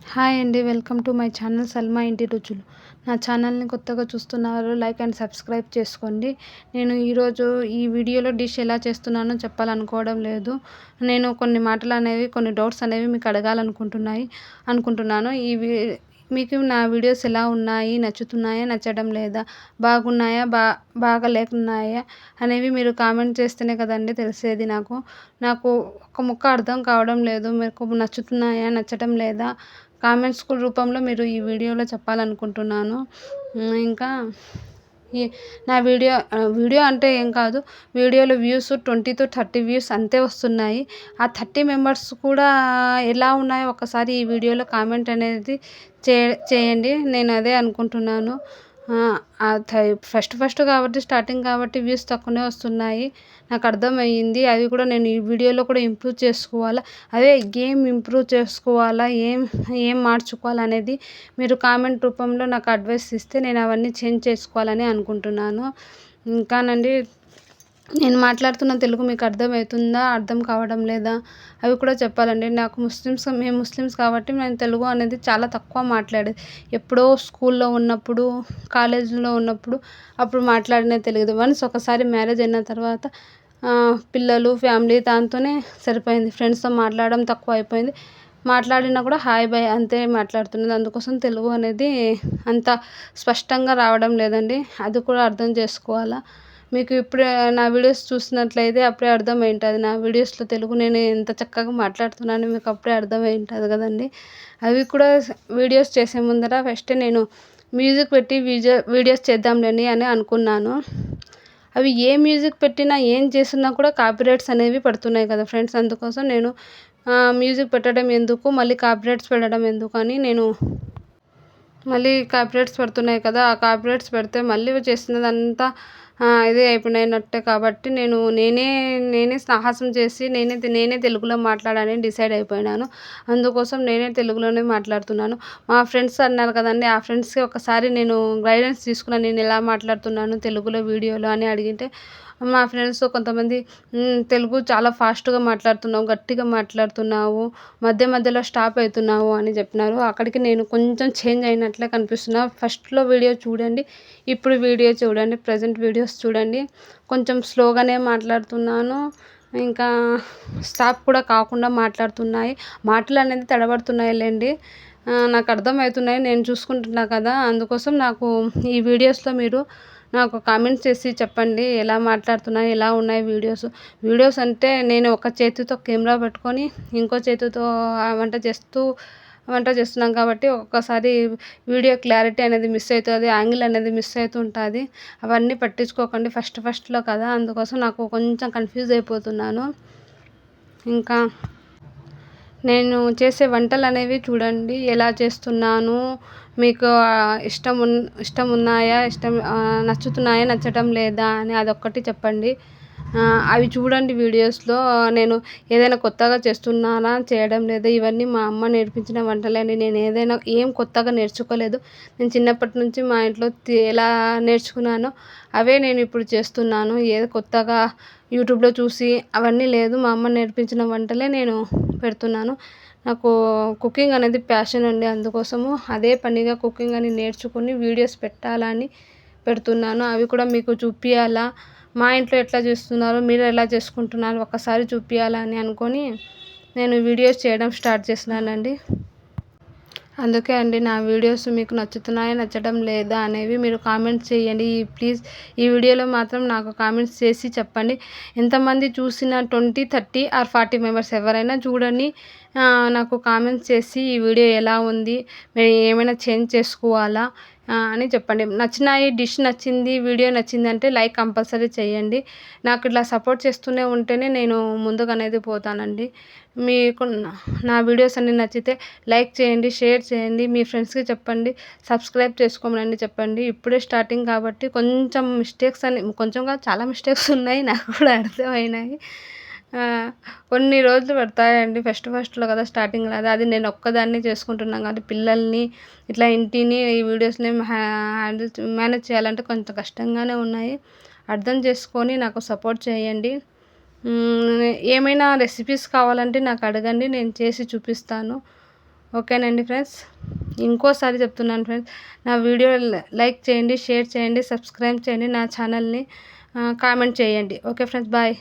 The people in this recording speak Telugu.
హాయ్ అండి welcome to my channel Salma ఇంటి రుచులు. నా ఛానల్ని కొత్తగా చూస్తున్నారు లైక్ అండ్ సబ్స్క్రైబ్ చేసుకోండి. నేను ఈరోజు ఈ వీడియోలో డిష్ ఎలా చేస్తున్నానో చెప్పాలనుకోవడం లేదు. నేను కొన్ని మాటలు అనేవి కొన్ని డౌట్స్ అనేవి మీకు అడగాలనుకుంటున్నాయి అనుకుంటున్నాను. ఈ మీకు నా వీడియోస్ ఎలా ఉన్నాయి నచ్చుతున్నాయా నచ్చడం లేదా బాగున్నాయా బా బాగా లేకున్నాయా అనేవి మీరు కామెంట్ చేస్తేనే కదండి తెలిసేది నాకు. నాకు ఒక ముక్క అర్థం కావడం లేదు మీకు నచ్చుతున్నాయా నచ్చడం లేదా కామెంట్స్ రూపంలో మీరు ఈ వీడియోలో చెప్పాలనుకుంటున్నాను. ఇంకా ఈ నా వీడియో వీడియో అంటే ఏం కాదు వీడియోలో views twenty to thirty views అంతే వస్తున్నాయి. ఆ థర్టీ మెంబర్స్ కూడా ఎలా ఉన్నాయో ఒకసారి ఈ వీడియోలో కామెంట్ అనేది చే చేయండి నేను అదే అనుకుంటున్నాను. ఫస్ట్ ఫస్ట్ కాబట్టి స్టార్టింగ్ కాబట్టి వ్యూస్ తక్కువనే వస్తున్నాయి. నాకు అర్థమయ్యింది. అవి కూడా నేను ఈ వీడియోలో కూడా ఇంప్రూవ్ చేసుకోవాలా? అదే గేమ్ ఇంప్రూవ్ చేసుకోవాలా? ఏం ఏం మార్చుకోవాలనేది మీరు కామెంట్ రూపంలో నాకు అడ్వైస్ ఇస్తే నేను అవన్నీ చేంజ్ చేసుకోవాలని అనుకుంటున్నాను. ఇంకానండి నేను మాట్లాడుతున్న తెలుగు మీకు అర్థమవుతుందా అర్థం కావడం లేదా? అవి కూడా చెప్పాలండి. నాకు ముస్లిమ్స్ మేము ముస్లిమ్స్ కాబట్టి నేను తెలుగు అనేది చాలా తక్కువ మాట్లాడేది ఎప్పుడో స్కూల్లో ఉన్నప్పుడు కాలేజీలో ఉన్నప్పుడు అప్పుడు మాట్లాడిన తెలుగు వన్స్ ఒకసారి మ్యారేజ్ అయిన తర్వాత పిల్లలు ఫ్యామిలీ దాంతోనే సరిపోయింది. ఫ్రెండ్స్తో మాట్లాడడం తక్కువ అయిపోయింది. మాట్లాడినా కూడా హాయ్ బాయ్ అంతే మాట్లాడుతున్నది. అందుకోసం తెలుగు అనేది అంత స్పష్టంగా రావడం లేదండి. అది కూడా అర్థం చేసుకోవాలా? మీకు ఇప్పుడే నా వీడియోస్ చూసినట్లయితే అప్పుడే అర్థమై ఉంటుంది నా వీడియోస్లో తెలుగు నేను ఎంత చక్కగా మాట్లాడుతున్నాను మీకు అప్పుడే అర్థమై ఉంటుంది కదండి. అవి కూడా వీడియోస్ చేసే ముందర ఫస్ట్ నేను మ్యూజిక్ పెట్టి వీడియో వీడియోస్ చేద్దాంలేని అని అనుకున్నాను. అవి ఏ మ్యూజిక్ పెట్టినా ఏం చేసినా కూడా కాపీరైట్స్ అనేవి పడుతున్నాయి కదా ఫ్రెండ్స్. అందుకోసం నేను మ్యూజిక్ పెట్టడం ఎందుకు మళ్ళీ కాపీరైట్స్ పెట్టడం ఎందుకు అని నేను మళ్ళీ కాపీరైట్స్ పడుతున్నాయి కదా. ఆ కాపీరైట్స్ పెడితే మళ్ళీ చేసినదంతా ఇది అయిపోయినట్టే కాబట్టి నేను నేనే నేనే సాహసం చేసి నేనే నేనే తెలుగులో మాట్లాడాలని డిసైడ్ అయిపోయినాను. అందుకోసం నేనే తెలుగులోనే మాట్లాడుతున్నాను. మా ఫ్రెండ్స్ అన్నారు కదండి ఆ ఫ్రెండ్స్కి ఒకసారి నేను గైడెన్స్ తీసుకున్నాను నేను ఎలా మాట్లాడుతున్నాను తెలుగులో వీడియోలో అని అడిగితే మా ఫ్రెండ్స్ కొంతమంది తెలుగు చాలా ఫాస్ట్గా మాట్లాడుతున్నావు గట్టిగా మాట్లాడుతున్నావు మధ్య మధ్యలో స్టాప్ అవుతున్నావు అని చెప్పినారు. అక్కడికి నేను కొంచెం చేంజ్ అయినట్లే కనిపిస్తున్నా. ఫస్ట్లో వీడియో చూడండి ఇప్పుడు వీడియో చూడండి ప్రజెంట్ వీడియోస్ చూడండి. కొంచెం స్లోగానే మాట్లాడుతున్నాను. ఇంకా స్టాప్ కూడా కాకుండా మాట్లాడుతున్నాయి. మాటలు అనేది తడబడుతున్నాయి లేండి నాకు అర్థమవుతున్నాయి. నేను చూసుకుంటున్నా కదా. అందుకోసం నాకు ఈ వీడియోస్లో మీరు నాకు కామెంట్స్ చేసి చెప్పండి. ఎలా మాట్లాడుతున్నాయి ఎలా ఉన్నాయి వీడియోస్. వీడియోస్ అంటే నేను ఒక చేతితో కెమెరా పెట్టుకొని ఇంకో చేతితో వంట చేస్తూ వంట చేస్తున్నాం కాబట్టి ఒక్కొక్కసారి వీడియో క్లారిటీ అనేది మిస్ అవుతుంది యాంగిల్ అనేది మిస్ అవుతుంటుంది. అవన్నీ పట్టించుకోకండి ఫస్ట్ ఫస్ట్లో కదా. అందుకోసం నాకు కొంచెం కన్ఫ్యూజ్ అయిపోతున్నాను. ఇంకా నేను చేసే వంటలు అనేవి చూడండి. ఎలా చేస్తున్నాను? మీకు ఇష్టం ఉన్ ఇష్టం ఉన్నాయా? ఇష్టం నచ్చుతున్నాయా? నచ్చటం లేదా అని అదొక్కటి చెప్పండి. అవి చూడండి వీడియోస్లో. నేను ఏదైనా కొత్తగా చేస్తున్నానా చేయడం లేదా ఇవన్నీ మా అమ్మ నేర్పించిన వంటలండి. నేను ఏదైనా ఏం కొత్తగా నేర్చుకోలేదు. నేను చిన్నప్పటి నుంచి మా ఇంట్లో ఎలా నేర్చుకున్నానో అవే నేను ఇప్పుడు చేస్తున్నాను. ఏదో కొత్తగా యూట్యూబ్లో చూసి అవన్నీ లేదు. మా అమ్మ నేర్పించిన వంటలే నేను పెడుతున్నాను. నాకు కుకింగ్ అనేది ప్యాషన్ అండి. అందుకోసము అదే పనిగా కుకింగ్ అని నేర్చుకుని వీడియోస్ పెట్టాలని పెడుతున్నాను. అవి కూడా మీకు చూపించాలా మా ఇంట్లో ఎట్లా చేస్తున్నారు? మీరు ఎలా చేసుకుంటున్నారు? ఒకసారి చూపించాలని అనుకొని నేను వీడియోస్ చేయడం స్టార్ట్ చేసినానండి. అందుకే అండి నా వీడియోస్ మీకు నచ్చుతున్నాయా నచ్చడం లేదా అనేవి మీరు కామెంట్స్ చేయండి. ప్లీజ్ ఈ వీడియోలో మాత్రం నాకు కామెంట్స్ చేసి చెప్పండి. ఎంతమంది చూసిన twenty thirty or forty members ఎవరైనా చూడండి. నాకు కామెంట్స్ చేసి ఈ వీడియో ఎలా ఉంది ఏమైనా చేంజ్ చేసుకోవాలా అని చెప్పండి. నచ్చిన ఈ డిష్ నచ్చింది వీడియో నచ్చింది అంటే లైక్ కంపల్సరీ చేయండి. నాకు ఇట్లా సపోర్ట్ చేస్తూనే ఉంటేనే నేను ముందుకు అనేది పోతానండి. మీకు నా వీడియోస్ అన్నీ నచ్చితే లైక్ చేయండి షేర్ చేయండి మీ ఫ్రెండ్స్కి చెప్పండి సబ్స్క్రైబ్ చేసుకోమనండి చెప్పండి. ఇప్పుడే స్టార్టింగ్ కాబట్టి కొంచెం మిస్టేక్స్ అని కొంచెంగా చాలా మిస్టేక్స్ ఉన్నాయి నాకు కూడా అర్థమైనాయి. కొన్ని రోజులు పడతాయండి. ఫస్ట్ ఫస్ట్లో కదా స్టార్టింగ్ కదా అది నేను ఒక్కదాన్ని చేసుకుంటున్నాను కాబట్టి పిల్లల్ని ఇట్లా ఇంటిని ఈ వీడియోస్ని హ్యాండిల్ మేనేజ్ చేయాలంటే కొంచెం కష్టంగానే ఉన్నాయి. అర్థం చేసుకొని నాకు సపోర్ట్ చేయండి. ఏమైనా రెసిపీస్ కావాలంటే నాకు అడగండి నేను చేసి చూపిస్తాను. ఓకేనండి ఫ్రెండ్స్? ఇంకోసారి చెప్తున్నాను ఫ్రెండ్స్ నా వీడియో లైక్ చేయండి షేర్ చేయండి సబ్స్క్రైబ్ చేయండి నా ఛానల్ని కామెంట్ చేయండి. Okay friends bye.